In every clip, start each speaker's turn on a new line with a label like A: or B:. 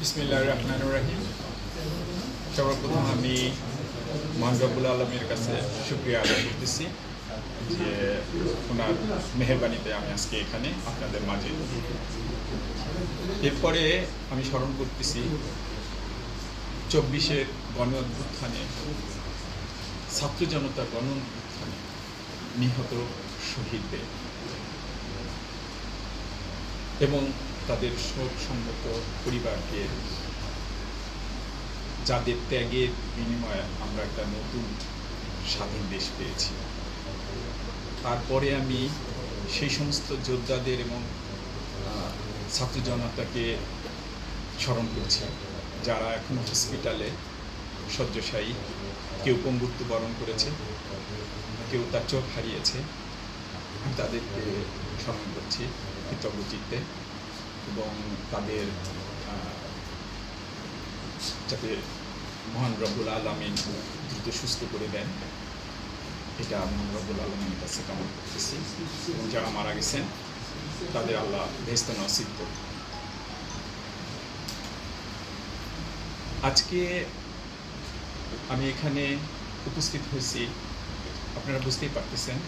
A: বিসমিল্লাহ রহমান রাহিম সর্বপ্রথম আমি মহানরবুল আলমের কাছে শুক্রিয়া আদায় করতেছি যে ওনার মেহরবানিতে আমি আজকে এখানে আপনাদের মাঝে। এরপরে আমি স্মরণ করতেছি চব্বিশের গণ অভ্যুত্থানে, ছাত্র জনতা গণ অভ্যুত্থানে নিহত শহীদদের। এবং তাদের শোক সম্মত পরিবারকে যাদের ত্যাগের বিনিময়ে আমরা একটা নতুন স্বাধীন দেশ পেয়েছি। তারপরে আমি সেই সমস্ত যোদ্ধাদের এবং ছাত্র জনতাকে স্মরণ করছি। যারা এখন হসপিটালে শয্যশায়ী, কেউ পঙ্গুত্ব বরণ করেছে, কেউ তার চোখ হারিয়েছে। তাদেরকে স্মরণ করছি কৃতজ্ঞ এবং তাদের যাতে মহান রব্বুল আলমিন দ্রুত সুস্থ করে দেন, এটা মহান রব্বুল আলমিনের কাছে কামনা করতেছি এবং যারা মারা গেছেন, তাদের আল্লাহ ভেস্ত নসিব। আজকে আমি এখানে উপস্থিত হয়েছি, আপনারা বুঝতেই পারতেছেন,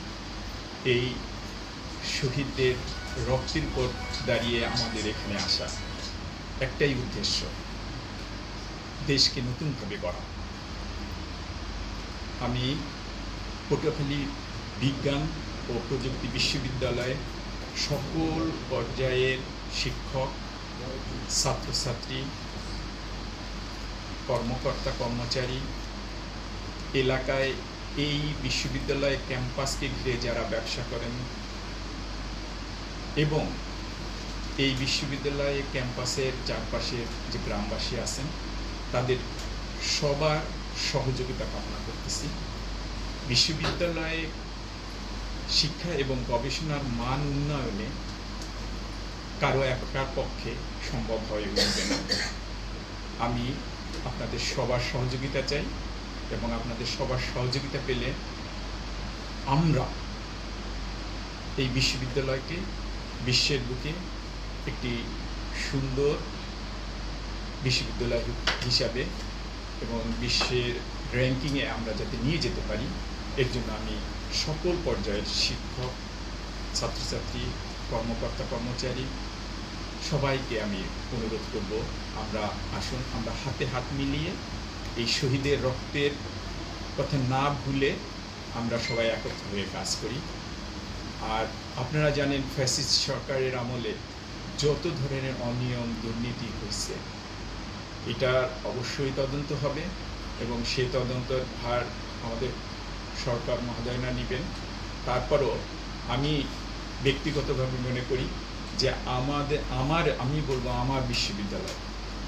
A: এই শহীদদের উপর দাঁড়িয়ে আমাদের এখানে আসা একটাই উদ্দেশ্য, দেশকে নতুনভাবে গড়া। আমি পটুয়াখালী বিজ্ঞান ও প্রযুক্তি বিশ্ববিদ্যালয়ে সকল পর্যায়ের শিক্ষক, ছাত্রছাত্রী, কর্মকর্তা, কর্মচারী, এলাকায় এই বিশ্ববিদ্যালয় ক্যাম্পাসকে ঘিরে যারা ব্যবসা করেন এবং এই বিশ্ববিদ্যালয়ে ক্যাম্পাসের চারপাশের যে গ্রামবাসী আছেন, তাদের সবার সহযোগিতা কামনা করতেছি। বিশ্ববিদ্যালয়ে শিক্ষা এবং গবেষণার মান উন্নয়নে কারও একার পক্ষে সম্ভব হয়ে উঠবে না। আমি আপনাদের সবার সহযোগিতা চাই এবং আপনাদের সবার সহযোগিতা পেলে আমরা এই বিশ্ববিদ্যালয়কে বিশ্বের বুকে একটি সুন্দর বিশ্ববিদ্যালয় হিসাবে এবং বিশ্বের র্যাঙ্কিংয়ে আমরা যাতে নিয়ে যেতে পারি, এর জন্য আমি সকল পর্যায়ের শিক্ষক, ছাত্রছাত্রী, কর্মকর্তা, কর্মচারী সবাইকে আমি অনুরোধ করব, আমরা আসুন, আমরা হাতে হাত মিলিয়ে এই শহীদের রক্তের কথা না ভুলে আমরা সবাই একত্র হয়ে কাজ করি। আর আপনারা জানেন ফ্যাসিস্ট সরকারের আমলে যত ধরনের অনিয়ম দুর্নীতি হয়েছে এটার অবশ্যই তদন্ত হবে এবং সেই তদন্তের ভার আমাদের সরকার মহোদয়না নেবেন। তারপরও আমি ব্যক্তিগতভাবে মনে করি যে আমাদের আমার আমি বলব আমার বিশ্ববিদ্যালয়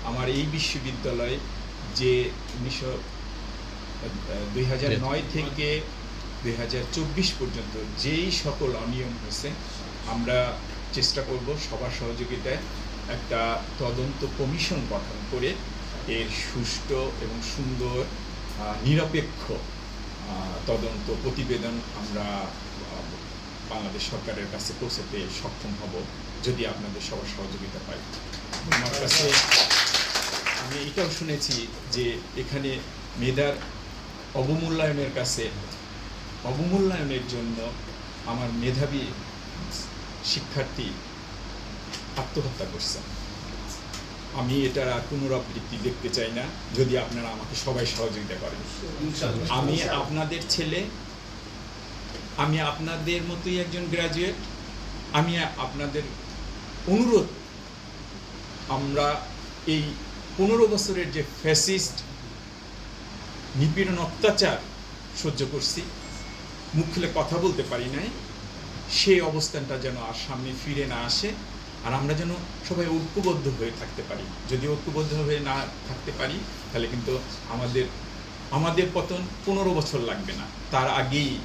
A: আমার এই বিশ্ববিদ্যালয় যে উনিশশো দুই হাজার নয় থেকে দুই হাজার চব্বিশ পর্যন্ত যেই সকল অনিয়ম হয়েছে, আমরা চেষ্টা করব সবার সহযোগিতায় একটা তদন্ত কমিশন গঠন করে এর সুষ্ঠু এবং সুন্দর নিরপেক্ষ তদন্ত প্রতিবেদন আমরা বাংলাদেশ সরকারের কাছে পৌঁছাতে সক্ষম হব যদি আপনাদের সবার সহযোগিতা পাই। আমার কাছে আমি এটাও শুনেছি যে এখানে মেধার অবমূল্যায়নের কাছে অবমূল্যায়নের জন্য আমার মেধাবী শিক্ষার্থী আত্মহত্যা করছে। আমি এটার আর পুনরাবৃত্তি দেখতে চাই না যদি আপনারা আমাকে সবাই সহযোগিতা করেন। আমি আপনাদের ছেলে আমি আপনাদের মতোই একজন গ্রাজুয়েট আমি আপনাদের অনুরোধ আমরা এই পনেরো বছরের যে ফ্যাসিস্ট নিপীড়ন অত্যাচার সহ্য করছি। মুখ খুলে কথা বলতে পারি নাই। সেই অবস্থানটা যেন আর সামনে ফিরে না আসে আর আমরা যেন সবাই ঐক্যবদ্ধ হয়ে থাকতে পারি। যদি ঐক্যবদ্ধ হয়ে না থাকতে পারি, তাহলে কিন্তু আমাদের আমাদের পতন পনেরো বছর লাগবে না। তার আগেই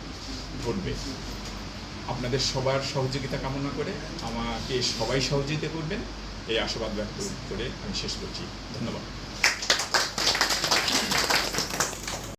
A: ঘটবে। আপনাদের সবার সহযোগিতা কামনা করে আমাকে সবাই সহযোগিতা করবেন। এই আশাবাদ ব্যক্ত করে আমি শেষ করছি। ধন্যবাদ।